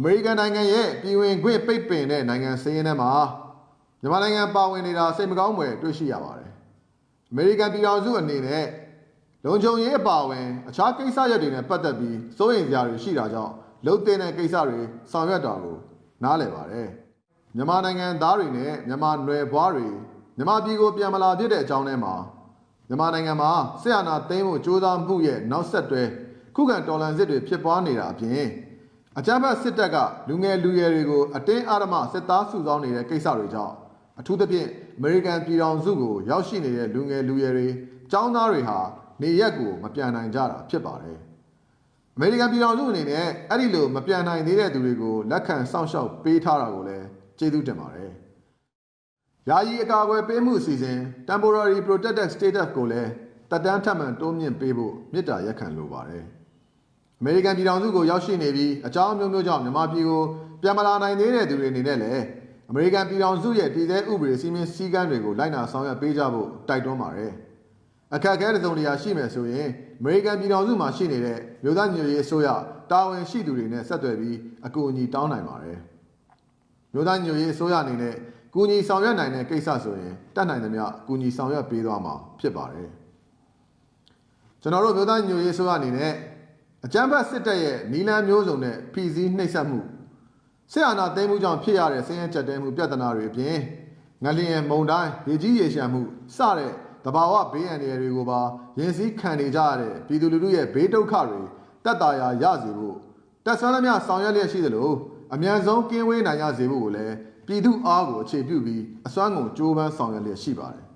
အမေရိကန်နိုင်ငံရဲ့ပြည်ဝင်ခွင့်ပိတ်ပင်တဲ့နိုင်ငံစည်းရင်းထဲမှာမြန်မာနိုင်ငံပါဝင်နေတာစိတ်မကောင်းဖွယ်တွေ့ရှိရပါတယ်အမေရိကန်ပြည်ထောင်စုအနေနဲ့လုံခြုံရေးအပါအဝင်အခြားကိစ္စရပ်တွေနဲ့ပတ်သက်ပြီးစိုးရိမ်စရာတွေရှိတာကြောင့်လုံတဲ့တဲ့ကိစ္စတွေဆောင်ရွက်တာကိုနားလည်ပါတယ်မြန်မာနိုင်ငံသားတွေနဲ့မြန်မာနွယ်ဘွားတွေမြန်မာပြည်ကိုပြန်မလာဖြစ်တဲ့အကြောင်းထဲမှာမြန်မာနိုင်ငံမှာဆရာနာသိမ်းဖို့ကြိုးစားမှုရဲ့နောက်ဆက်တွဲခုခံတော်လှန်စစ်တွေဖြစ်ပွားနေတာအပြင် အကြမ်းဖက်စစ်တပ်ကလူငယ်လူရွယ်တွေကိုအတင်းအဓမ္မစစ်သားစုဆောင်းနေတဲ့ကိစ္စတွေကြောင့်အထူးသဖြင့်အမေရိကန်ပြည်ထောင်စုကိုရောက်ရှိနေတဲ့လူငယ်လူရွယ်တွေចောင်းသားတွေဟာနေရက်ကိုမပြန်နိုင်ကြတာဖြစ်ပါတယ်အမေရိကန်ပြည်ထောင်စုအနေနဲ့အဲ့ဒီလိုမပြန်နိုင်သေးတဲ့သူတွေကိုလက်ခံစောင့်ရှောက်ပေးထားတာကိုလည်းကျေးဇူးတင်ပါတယ်ယာယီအကာအကွယ်ပေးမှုအစီအစဉ် temporary protected status ကိုလည်းတက်တန်းထပ်မံတိုးမြင့်ပေးဖို့မြစ်တာရက်ခံလိုပါတယ်။ အမေရိကန်ပြည်ထောင်စုကိုရောက်ရှိနေပြီးအကြောင်းအမျိုးမျိုးကြောင့်မြန်မာပြည်ကိုပြန်မလာနိုင်သေးတဲ့သူတွေအနေနဲ့လည်းအမေရိကန်ပြည်ထောင်စုရဲ့တည်ဆဲဥပဒေစည်းမျဉ်းစည်းကမ်းတွေကိုလိုက်နာဆောင်ရွက်ပေးကြဖို့တိုက်တွန်းပါတယ်။အခက်အခဲတစ်စုံတစ်ရာရှိမယ်ဆိုရင်အမေရိကန်ပြည်ထောင်စုမှာရှိနေတဲ့မြို့သားညွေရေးအစိုးရတာဝန်ရှိသူတွေနဲ့ဆက်သွယ်ပြီးအကူအညီတောင်းနိုင်ပါတယ်။မြို့သားညွရေးအစိုးရအနေနဲ့ကူညီဆောင်ရွက်နိုင်တဲ့ကိစ္စဆိုရင်တတ်နိုင်သမျှကူညီဆောင်ရွက်ပေးသွားမှာဖြစ်ပါတယ်ကျွန်တော်တို့မြို့သားညွရေးအစိုးရအနေနဲ့ အကြမ်းဖက်စစ်တပ်ရဲ့နီလန်မျိုးစုံနဲ့ဖီစည်းနှိပ်စက်မှုစစ်အာဏာသိမ်းမှုကြောင့်ဖြစ်ရတဲ့ဆင်းရဲကြက်တဲမှုပြဿနာတွေအပြင်ငလျင်မုန်တိုင်းရေကြီးရေရှမ်းမှုစတဲ့တဘာဝဘေးအန္တရာယ်တွေကိုပါရင်စည်းခံနေကြရတဲ့ပြည်သူလူထုရဲ့ဘေးဒုက္ခတွေတက်တာရာရစေဖို့တက်ဆွမ်းသမျှဆောင်ရွက်လျက်ရှိသလိုအမြန်ဆုံးကင်းဝေးနိုင်ရစေဖို့ကိုလည်းပြည်သူအားကိုအခြေပြုပြီးအစွမ်းကုန်ကြိုးပမ်းဆောင်ရွက်လျက်ရှိပါတယ်